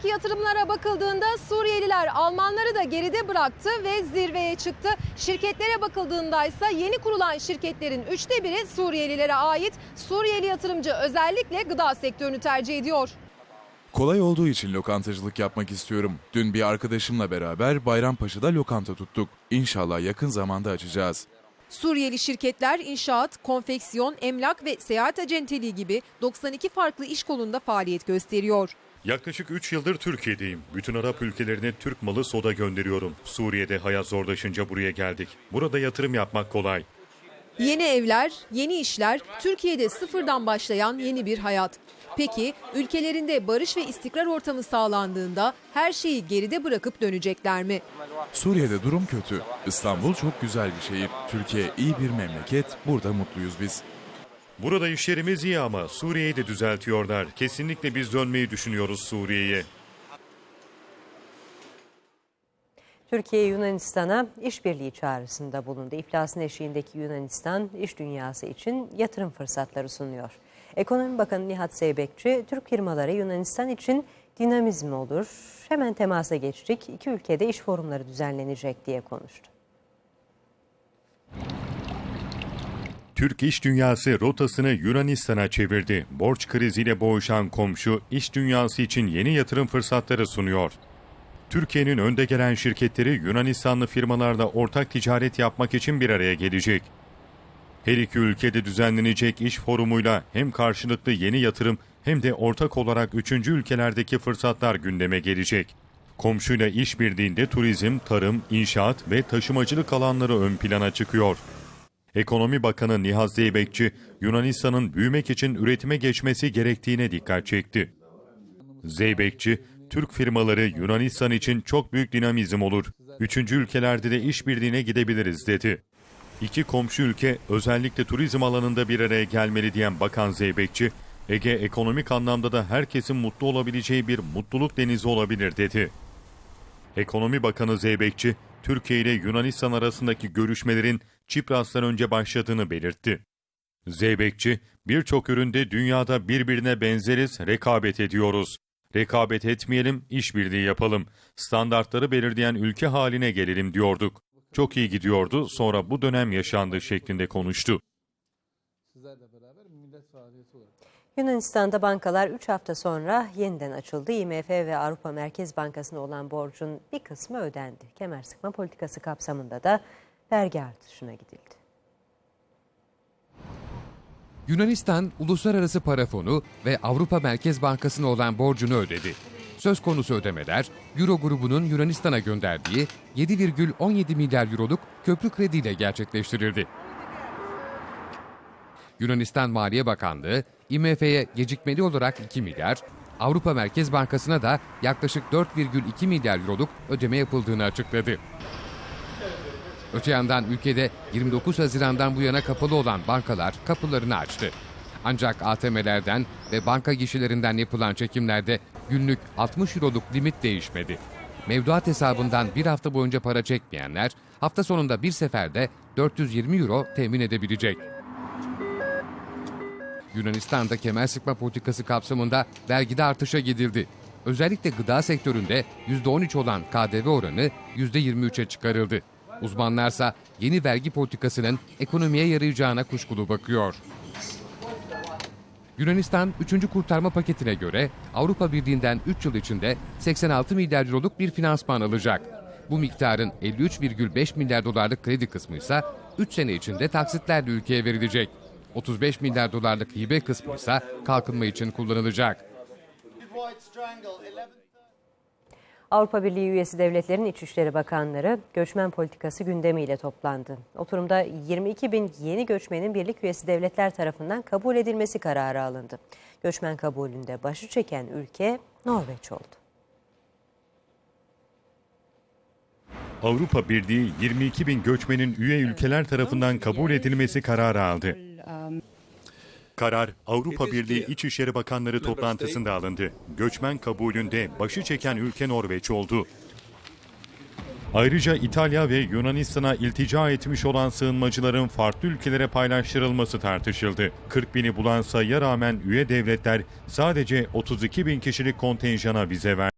Yunanistan'daki yatırımlara bakıldığında Suriyeliler Almanları da geride bıraktı ve zirveye çıktı. Şirketlere bakıldığında ise yeni kurulan şirketlerin üçte biri Suriyelilere ait. Suriyeli yatırımcı özellikle gıda sektörünü tercih ediyor. Kolay olduğu için lokantacılık yapmak istiyorum. Dün bir arkadaşımla beraber Bayrampaşa'da lokanta tuttuk. İnşallah yakın zamanda açacağız. Suriyeli şirketler inşaat, konfeksiyon, emlak ve seyahat acenteliği gibi 92 farklı iş kolunda faaliyet gösteriyor. Yaklaşık 3 yıldır Türkiye'deyim. Bütün Arap ülkelerine Türk malı soda gönderiyorum. Suriye'de hayat zorlaşınca buraya geldik. Burada yatırım yapmak kolay. Yeni evler, yeni işler, Türkiye'de sıfırdan başlayan yeni bir hayat. Peki ülkelerinde barış ve istikrar ortamı sağlandığında her şeyi geride bırakıp dönecekler mi? Suriye'de durum kötü. İstanbul çok güzel bir şehir. Türkiye iyi bir memleket. Burada mutluyuz biz. Burada işlerimiz iyi ama Suriye'yi de düzeltiyorlar. Kesinlikle biz dönmeyi düşünüyoruz Suriye'ye. Türkiye Yunanistan'a işbirliği çağrısında bulundu. İflasın eşiğindeki Yunanistan iş dünyası için yatırım fırsatları sunuyor. Ekonomi Bakanı Nihat Zeybekçi, Türk firmaları Yunanistan için dinamizm olur. Hemen temasa geçtik. İki ülkede iş forumları düzenlenecek diye konuştu. Türk iş dünyası rotasını Yunanistan'a çevirdi. Borç kriziyle boğuşan komşu iş dünyası için yeni yatırım fırsatları sunuyor. Türkiye'nin önde gelen şirketleri Yunanistanlı firmalarla ortak ticaret yapmak için bir araya gelecek. Her iki ülkede düzenlenecek iş forumuyla hem karşılıklı yeni yatırım hem de ortak olarak üçüncü ülkelerdeki fırsatlar gündeme gelecek. Komşuyla işbirliğinde turizm, tarım, inşaat ve taşımacılık alanları ön plana çıkıyor. Ekonomi Bakanı Nihat Zeybekçi, Yunanistan'ın büyümek için üretime geçmesi gerektiğine dikkat çekti. Zeybekçi, Türk firmaları Yunanistan için çok büyük dinamizm olur. Üçüncü ülkelerde de işbirliğine gidebiliriz dedi. İki komşu ülke özellikle turizm alanında bir araya gelmeli diyen Bakan Zeybekçi, Ege ekonomik anlamda da herkesin mutlu olabileceği bir mutluluk denizi olabilir dedi. Ekonomi Bakanı Zeybekçi, Türkiye ile Yunanistan arasındaki görüşmelerin Çipras'tan önce başladığını belirtti. Zeybekçi, birçok üründe dünyada birbirine benzeriz, rekabet ediyoruz. Rekabet etmeyelim, işbirliği yapalım. Standartları belirleyen ülke haline gelelim diyorduk. Çok iyi gidiyordu, sonra bu dönem yaşandı şeklinde konuştu. Yunanistan'da bankalar 3 hafta sonra yeniden açıldı. IMF ve Avrupa Merkez Bankası'na olan borcun bir kısmı ödendi. Kemer sıkma politikası kapsamında da vergi artışına gidildi. Yunanistan Uluslararası Para Fonu ve Avrupa Merkez Bankası'na olan borcunu ödedi. Söz konusu ödemeler, Euro grubunun Yunanistan'a gönderdiği 7,17 milyar euroluk köprü krediyle gerçekleştirildi. Yunanistan Maliye Bakanlığı, IMF'ye gecikmeli olarak 2 milyar, Avrupa Merkez Bankası'na da yaklaşık 4,2 milyar euroluk ödeme yapıldığını açıkladı. Öte yandan ülkede 29 Haziran'dan bu yana kapalı olan bankalar kapılarını açtı. Ancak ATM'lerden ve banka gişelerinden yapılan çekimlerde günlük 60 euroluk limit değişmedi. Mevduat hesabından bir hafta boyunca para çekmeyenler hafta sonunda bir seferde 420 euro temin edebilecek. Yunanistan'da kemer sıkma politikası kapsamında vergide artışa gidildi. Özellikle gıda sektöründe %13 olan KDV oranı %23'e çıkarıldı. Uzmanlarsa yeni vergi politikasının ekonomiye yarayacağına kuşkulu bakıyor. Yunanistan 3. kurtarma paketine göre Avrupa Birliği'nden 3 yıl içinde 86 milyar euroluk bir finansman alacak. Bu miktarın 53,5 milyar dolarlık kredi kısmı ise 3 sene içinde taksitlerle ülkeye verilecek. 35 milyar dolarlık hibe kısmı ise kalkınma için kullanılacak. Avrupa Birliği üyesi devletlerin İçişleri Bakanları göçmen politikası gündemiyle toplandı. Oturumda 22 bin yeni göçmenin birlik üyesi devletler tarafından kabul edilmesi kararı alındı. Göçmen kabulünde başı çeken ülke Norveç oldu. Avrupa Birliği 22 bin göçmenin üye ülkeler tarafından kabul edilmesi kararı aldı. Karar Avrupa Birliği İçişleri Bakanları toplantısında alındı. Göçmen kabulünde başı çeken ülke Norveç oldu. Ayrıca İtalya ve Yunanistan'a iltica etmiş olan sığınmacıların farklı ülkelere paylaştırılması tartışıldı. 40 bini bulan sayıya rağmen üye devletler sadece 32 bin kişilik kontenjana vize verdi.